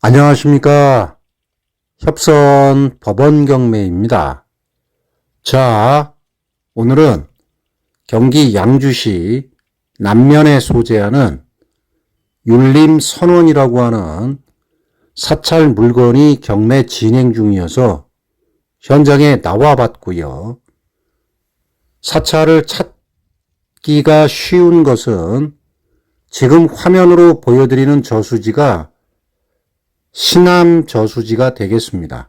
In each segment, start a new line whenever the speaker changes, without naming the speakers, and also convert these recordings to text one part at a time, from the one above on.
안녕하십니까. 협선 법원 경매입니다. 자, 오늘은 경기 양주시 남면에 소재하는 율림 선원이라고 하는 사찰 물건이 경매 진행 중이어서 현장에 나와 봤고요. 사찰을 찾기가 쉬운 것은 지금 화면으로 보여드리는 저수지가 신암 저수지가 되겠습니다.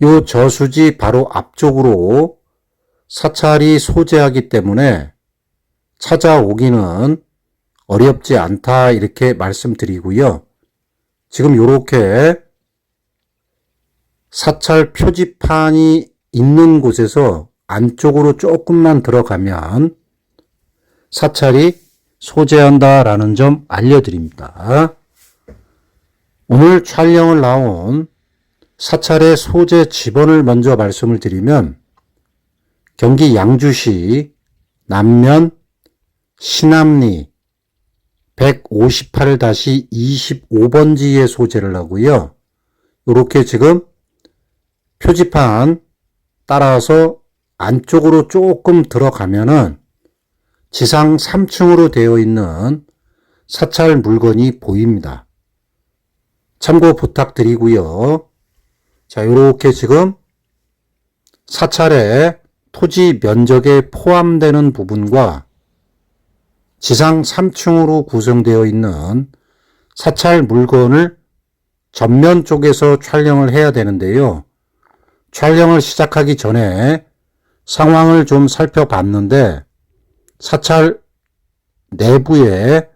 이 저수지 바로 앞쪽으로 사찰이 소재하기 때문에 찾아오기는 어렵지 않다 이렇게 말씀드리고요. 지금 이렇게 사찰 표지판이 있는 곳에서 안쪽으로 조금만 들어가면 사찰이 소재한다라는 점 알려드립니다. 오늘 촬영을 나온 사찰의 소재 지번을 먼저 말씀을 드리면 경기 양주시 남면 신암리 158-25번지에 소재를 하고요. 이렇게 지금 표지판 따라서 안쪽으로 조금 들어가면은 지상 3층으로 되어 있는 사찰 물건이 보입니다. 참고 부탁드리고요. 자, 이렇게 지금 사찰의 토지 면적에 포함되는 부분과 지상 3층으로 구성되어 있는 사찰 물건을 전면 쪽에서 촬영을 해야 되는데요. 촬영을 시작하기 전에 상황을 좀 살펴봤는데 사찰 내부에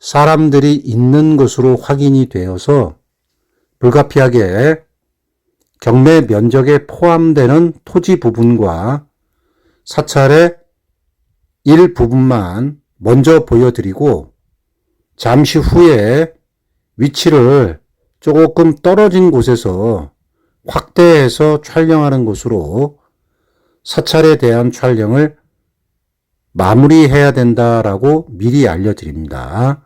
사람들이 있는 것으로 확인이 되어서 불가피하게 경매 면적에 포함되는 토지 부분과 사찰의 일부분만 먼저 보여드리고 잠시 후에 위치를 조금 떨어진 곳에서 확대해서 촬영하는 것으로 사찰에 대한 촬영을 마무리해야 된다라고 미리 알려드립니다.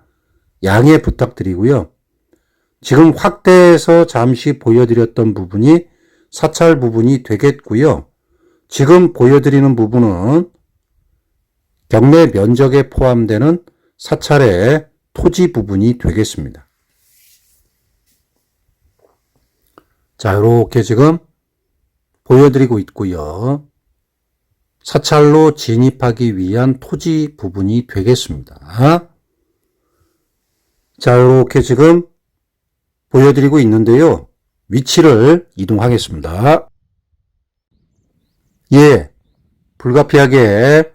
양해 부탁드리고요. 지금 확대해서 잠시 보여드렸던 부분이 사찰 부분이 되겠고요. 지금 보여드리는 부분은 경매 면적에 포함되는 사찰의 토지 부분이 되겠습니다. 자, 이렇게 지금 보여드리고 있고요. 사찰로 진입하기 위한 토지 부분이 되겠습니다. 자, 이렇게 지금 보여드리고 있는데요. 위치를 이동하겠습니다. 예, 불가피하게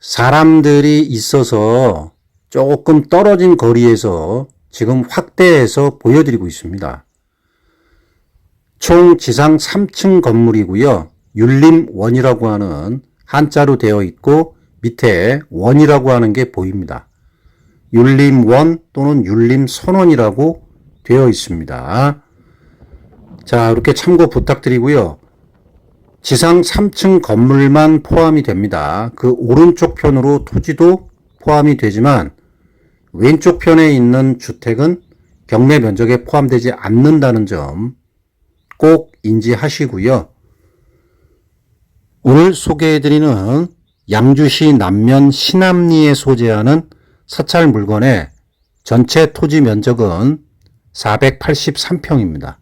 사람들이 있어서 조금 떨어진 거리에서 지금 확대해서 보여드리고 있습니다. 총 지상 3층 건물이고요. 율림원이라고 하는 한자로 되어 있고 밑에 원이라고 하는 게 보입니다. 율림원 또는 율림선원이라고 되어 있습니다. 자, 이렇게 참고 부탁드리고요. 지상 3층 건물만 포함이 됩니다. 그 오른쪽 편으로 토지도 포함이 되지만 왼쪽 편에 있는 주택은 경매 면적에 포함되지 않는다는 점 꼭 인지하시고요. 오늘 소개해드리는 양주시 남면 신암리에 소재하는 사찰 물건의 전체 토지 면적은 483평입니다.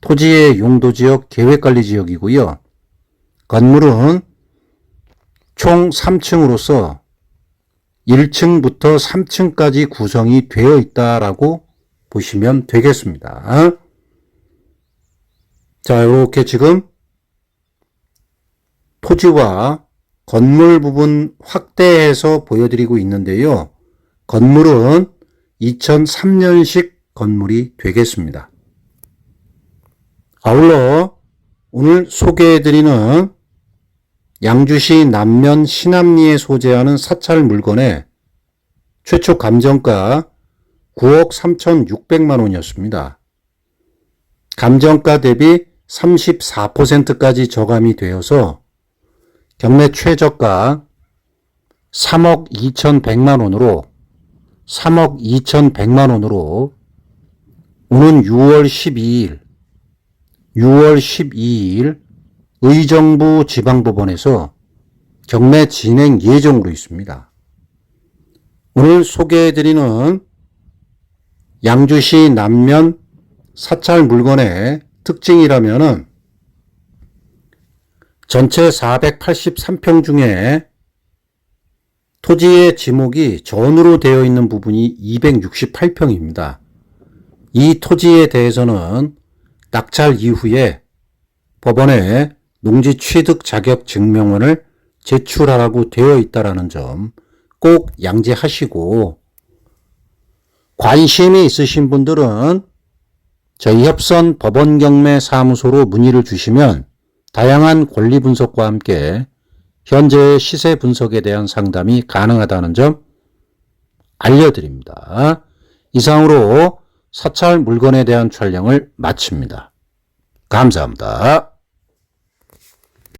토지의 용도지역 계획관리지역이고요. 건물은 총 3층으로서 1층부터 3층까지 구성이 되어 있다라고 보시면 되겠습니다. 자, 이렇게 지금 토지와 건물 부분 확대해서 보여드리고 있는데요. 건물은 2003년식 건물이 되겠습니다. 아울러 오늘 소개해드리는 양주시 남면 신암리에 소재하는 사찰 물건의 최초 감정가 9억 3,600만 원이었습니다. 감정가 대비 34%까지 저감이 되어서 경매 최저가 3억 2,100만 원으로 3억 2,100만 원으로 오는 6월 12일, 6월 12일 의정부 지방법원에서 경매 진행 예정으로 있습니다. 오늘 소개해드리는 양주시 남면 사찰 물건의 특징이라면은 전체 483평 중에 토지의 지목이 전으로 되어 있는 부분이 268평입니다. 이 토지에 대해서는 낙찰 이후에 법원에 농지 취득 자격 증명원을 제출하라고 되어 있다라는 점 꼭 양지하시고 관심이 있으신 분들은 저희 협선 법원 경매 사무소로 문의를 주시면 다양한 권리 분석과 함께 현재의 시세 분석에 대한 상담이 가능하다는 점 알려드립니다. 이상으로 사찰 물건에 대한 촬영을 마칩니다. 감사합니다.